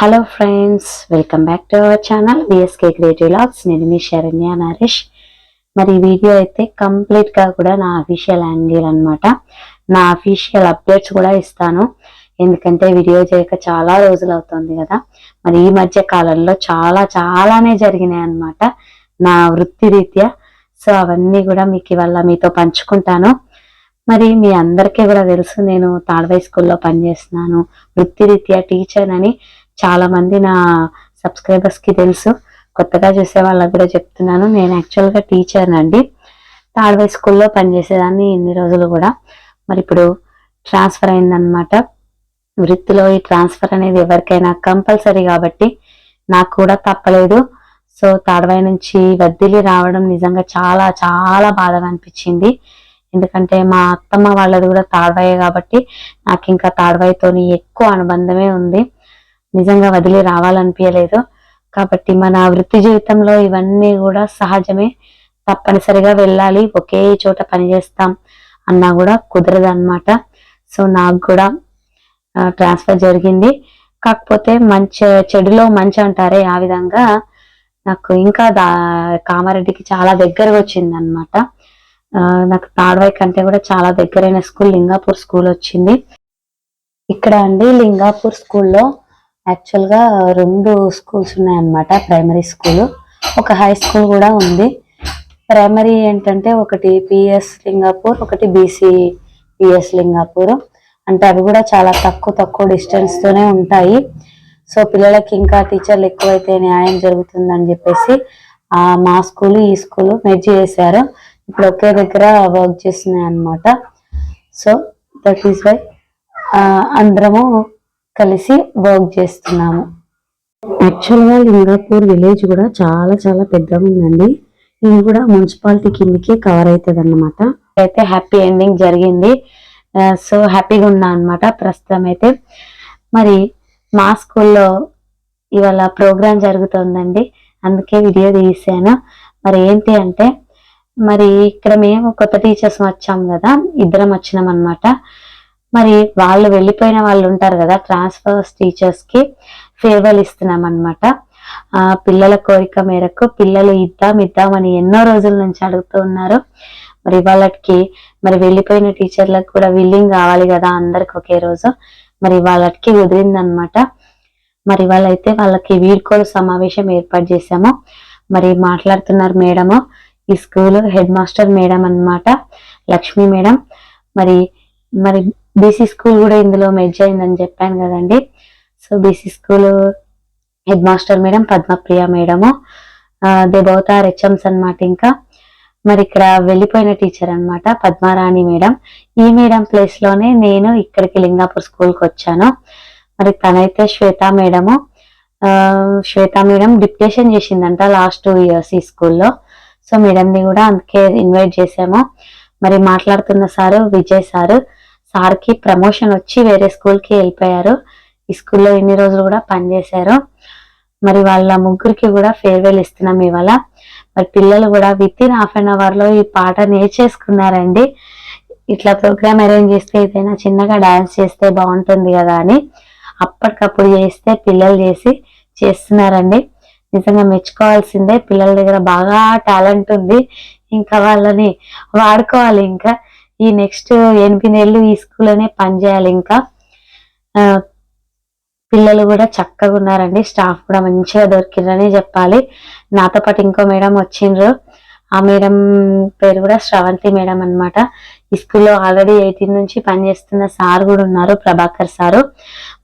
Hello friends welcome back to our channel BSK creative logs నేను మీ శరణ్య నరేష్. మరి ఈ వీడియో అయితే కంప్లీట్గా కూడా నా అఫీషియల్ యాంగిల్ అనమాట నా అఫీషియల్ అప్డేట్స్ కూడా ఇస్తాను. ఎందుకంటే వీడియో చేయక చాలా రోజులు అవుతుంది కదా. మరి ఈ మధ్య కాలంలో చాలా చాలానే జరిగినాయి అన్నమాట. నా వృత్తి రీత్యా. సో అవన్నీ కూడా మీకు ఇవాళ మీతో పంచుకుంటాను. మరి మీ అందరికీ కూడా తెలుసు నేను తాడవై స్కూల్లో పనిచేస్తున్నాను. వృత్తిరీత్యా టీచర్ అని. చాలా మంది నా సబ్స్క్రైబర్స్కి తెలుసు. కొత్తగా చూసే వాళ్ళకి కూడా చెప్తున్నాను. నేను యాక్చువల్గా టీచర్ అండి తాడవై స్కూల్లో పనిచేసేదాన్ని ఇన్ని రోజులు కూడా. మరి ఇప్పుడు ట్రాన్స్ఫర్ అయిందనమాట వృత్తిలో ఈ ట్రాన్స్ఫర్ అనేది ఎవరికైనా కంపల్సరీ కాబట్టి నాకు కూడా తప్పలేదు. సో తాడవాయి నుంచి వద్దిలి రావడం నిజంగా చాలా చాలా బాధగా అనిపించింది. ఎందుకంటే మా అత్తమ్మ వాళ్ళది కూడా తాడవాయే కాబట్టి నాకు ఇంకా తాడవాయితోని ఎక్కువ అనుబంధమే ఉంది. నిజంగా వదిలి రావాలనిపించలేదు కాబట్టి మన వృత్తి జీవితంలో ఇవన్నీ కూడా సహజమే. తప్పనిసరిగా వెళ్ళాలి. ఒకే చోట పనిచేస్తాం అన్నా కూడా కుదరదు అనమాట సో నాకు కూడా ట్రాన్స్ఫర్ జరిగింది. కాకపోతే మంచి చెడులో మంచి అంటారే ఆ విధంగా నాకు ఇంకా దా కామారెడ్డికి చాలా దగ్గరగా వచ్చింది అనమాట నాకు తాడవై కంటే కూడా చాలా దగ్గరైన స్కూల్ లింగాపూర్ స్కూల్ వచ్చింది. ఇక్కడ అండి లింగాపూర్ స్కూల్లో యాక్చువల్గా రెండు స్కూల్స్ ఉన్నాయన్నమాట. ప్రైమరీ స్కూల్ ఒక హై స్కూల్ కూడా ఉంది. ప్రైమరీ ఏంటంటే ఒకటి పిఎస్ లింగాపూర్ ఒకటి బీసీ పిఎస్ లింగాపూర్ అంటే అవి కూడా చాలా తక్కువ తక్కువ డిస్టెన్స్ తోనే ఉంటాయి. సో పిల్లలకి ఇంకా టీచర్లు ఎక్కువైతే న్యాయం జరుగుతుందని చెప్పేసి మా స్కూల్ ఈ స్కూల్ మెర్జ్ చేశారు. ఇప్పుడు ఒకే దగ్గర వర్క్ చేస్తున్నాయి అన్నమాట సో దట్ ఈస్ వై అందరము కలిసి వర్క్ చేస్తున్నాము. యాక్చువల్గా లింగాపూర్ విలేజ్ కూడా చాలా చాలా పెద్దగా ఉందండి. ఇది కూడా మున్సిపాలిటీ కిందకి కవర్ అవుతుంది అన్నమాట అయితే హ్యాపీ ఎండింగ్ జరిగింది. సో హ్యాపీగా ఉన్నా అనమాట ప్రస్తుతం అయితే మరి మా స్కూల్లో ఇవాళ ప్రోగ్రాం జరుగుతుందండి. అందుకే వీడియో తీసాను. మరి ఏంటి అంటే మరి ఇక్కడ మేము కొత్త టీచర్స్ వచ్చాం కదా. ఇద్దరం వచ్చినాం అనమాట మరి వాళ్ళు వెళ్ళిపోయిన వాళ్ళు ఉంటారు కదా ట్రాన్స్ఫర్స్ టీచర్స్కి ఫేర్వెల్ ఇస్తున్నాం అనమాట పిల్లల కోరిక మేరకు పిల్లలు ఇద్దాం ఇద్దామని ఎన్నో రోజుల నుంచి అడుగుతూ ఉన్నారు. మరి వాళ్ళకి మరి వెళ్ళిపోయిన టీచర్లకు కూడా విల్లింగ్ కావాలి కదా అందరికి ఒకే రోజు. మరి వాళ్ళకి కుదిరిందనమాట మరి వాళ్ళైతే వాళ్ళకి వీడ్కోలు సమావేశం ఏర్పాటు చేశాము. మరి మాట్లాడుతున్నారు మేడము ఈ స్కూల్ హెడ్ మాస్టర్ మేడం అన్నమాట లక్ష్మి మేడం. మరి మరి బీసీ స్కూల్ కూడా ఇందులో మెర్జ్ అయిందని చెప్పాను కదండి. So BC school head master madam Padmapriya madam. They both are HMs అనమాట ఇంకా. మరి ఇక్కడ వెళ్ళిపోయిన టీచర్ అనమాట పద్మారాణి మేడం. ఈ మేడం ప్లేస్లోనే నేను ఇక్కడికి లింగాపూర్ స్కూల్కి వచ్చాను. మరి తనైతే Shweta madam. Shweta madam deputation చేసిందంట లాస్ట్ టూ ఇయర్స్ ఈ స్కూల్లో సో మేడంని కూడా అందుకే ఇన్వైట్ చేసాము. మరి మాట్లాడుతున్న సారు విజయ్ సారు సార్కి ప్రమోషన్ వచ్చి వేరే స్కూల్కి వెళ్ళిపోయారు. ఈ స్కూల్లో ఇన్ని రోజులు కూడా పనిచేశారు మరి వాళ్ళ ముగ్గురికి కూడా ఫేర్వెల్ ఇస్తున్నాం ఇవాళ. మరి పిల్లలు కూడా విత్ ఇన్ హాఫ్ అన్ అవర్లో ఈ పాట నేర్చేసుకున్నారండి. ఇట్లా ప్రోగ్రామ్ అరేంజ్ చేస్తే ఏదైనా చిన్నగా డాన్స్ చేస్తే బాగుంటుంది కదా అని అప్పటికప్పుడు చేస్తే పిల్లలు చేసి చేస్తున్నారండి. నిజంగా మెచ్చుకోవాల్సిందే. పిల్లల దగ్గర బాగా టాలెంట్ ఉంది. ఇంకా వాళ్ళని వాడుకోవాలి ఇంకా. ఈ నెక్స్ట్ ఎనిమిది ఏళ్ళు ఈ స్కూల్లోనే పనిచేయాలి ఇంకా. ఆ, పిల్లలు కూడా చక్కగా ఉన్నారండి. స్టాఫ్ కూడా మంచిగా దొరికిండ్రని చెప్పాలి. నాతో పాటు ఇంకో మేడం వచ్చిండ్రు. ఆ మేడం పేరు కూడా శ్రవంతి మేడం అన్నమాట. ఈ స్కూల్లో ఆల్రెడీ ఎయిటీన్ నుంచి పనిచేస్తున్న సార్ కూడా ఉన్నారు ప్రభాకర్ సారు.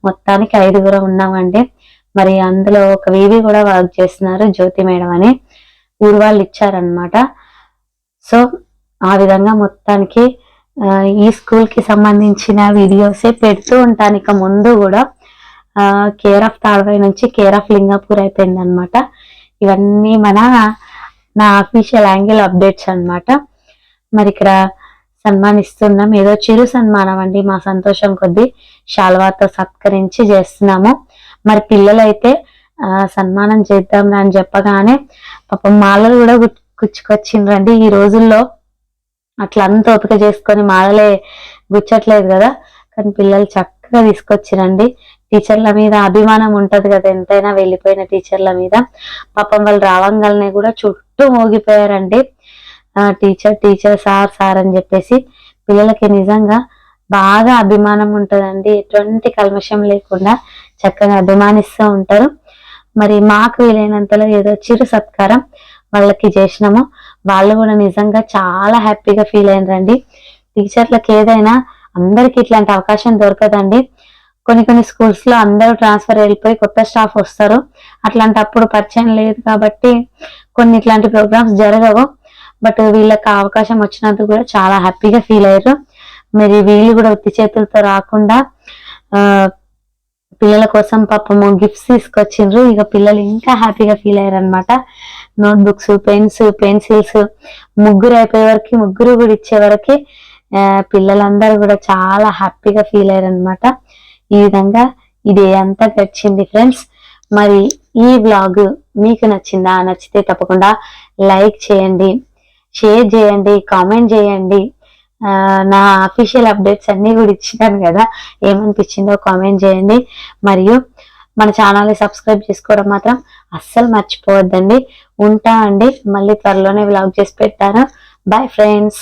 మొత్తానికి ఐదుగురం ఉన్నామండి. మరి అందులో ఒక వీవి కూడా వర్క్ చేస్తున్నారు జ్యోతి మేడం అని. ఊరు వాళ్ళు ఇచ్చారనమాట సో ఆ విధంగా మొత్తానికి ఈ స్కూల్కి సంబంధించిన వీడియోసే పెడుతూ ఉంటాను. ఇక ముందు కూడా కేర్ ఆఫ్ తాడవై నుంచి కేర్ ఆఫ్ లింగాపూర్ అయిపోయింది అనమాట ఇవన్నీ మన నా అఫీషియల్ యాంగిల్ అప్డేట్స్ అనమాట మరి ఇక్కడ సన్మానిస్తున్నాం. ఏదో చిరు సన్మానం అండి మా సంతోషం కొద్దీ శాల్వాతో సత్కరించి చేస్తున్నాము. మరి పిల్లలైతే సన్మానం చేద్దాం అని చెప్పగానే పాపం మాలలు కూడా గుచ్చుకొచ్చిండ్రండి. ఈ రోజుల్లో అట్లా అంత ఓపిక చేసుకొని మాలలే గుచ్చట్లేదు కదా. కానీ పిల్లలు చక్కగా తీసుకొచ్చిరండి. టీచర్ల మీద అభిమానం ఉంటది కదా ఎంతైనా వెళ్ళిపోయిన టీచర్ల మీద. పాపం వాళ్ళు రావంగానే కూడా చుట్టూ మోగిపోయారండి. టీచర్ టీచర్ సార్ సార్ అని చెప్పేసి పిల్లలకి నిజంగా బాగా అభిమానం ఉంటుందండి. ఎటువంటి కల్మషం లేకుండా చక్కగా అభిమానిస్తూ ఉంటారు. మరి మాకు వీలైనంతలో ఏదో చిరు సత్కారం వాళ్ళకి చేసినాము. వాళ్ళు కూడా నిజంగా చాలా హ్యాపీగా ఫీల్ అయినరండి. టీచర్లకు ఏదైనా అందరికి ఇట్లాంటి అవకాశం దొరకదండి. కొన్ని కొన్ని స్కూల్స్లో అందరూ ట్రాన్స్ఫర్ వెళ్ళిపోయి కొత్త స్టాఫ్ వస్తారు. అట్లాంటప్పుడు పరిచయం లేదు కాబట్టి కొన్ని ఇట్లాంటి ప్రోగ్రామ్స్ జరగవు. బట్ వీళ్ళకి అవకాశం వచ్చినందుకు కూడా చాలా హ్యాపీగా ఫీల్ అయ్యారు. మరి వీళ్ళు కూడా ఉత్తి చేతులతో రాకుండా పిల్లల కోసం పాపము గిఫ్ట్స్ తీసుకొచ్చిండ్రు. ఇక పిల్లలు ఇంకా హ్యాపీగా ఫీల్ అయ్యారు అనమాట నోట్ బుక్స్ పెన్స్ పెన్సిల్స్ ముగ్గురు అయిపోయే వరకు ముగ్గురు కూడా ఇచ్చే వరకు పిల్లలందరూ కూడా చాలా హ్యాపీగా ఫీల్ అయ్యారు అనమాట ఈ విధంగా ఇది అంతా గడిచింది ఫ్రెండ్స్. మరి ఈ వ్లాగ్ మీకు నచ్చిందా? నచ్చితే తప్పకుండా లైక్ చేయండి షేర్ చేయండి కామెంట్ చేయండి. నా అఫీషియల్ అప్డేట్స్ అన్ని కూడా ఇచ్చినాను కదా ఏమనిపించిందో కామెంట్ చేయండి. మరియు మన ఛానల్ని సబ్స్క్రైబ్ చేసుకోవడం మాత్రం అస్సలు మర్చిపోవద్దండి. ఉంటా అండి. మళ్ళీ త్వరలోనే వ్లాగ్ చేసి పెట్టాను బాయ్ ఫ్రెండ్స్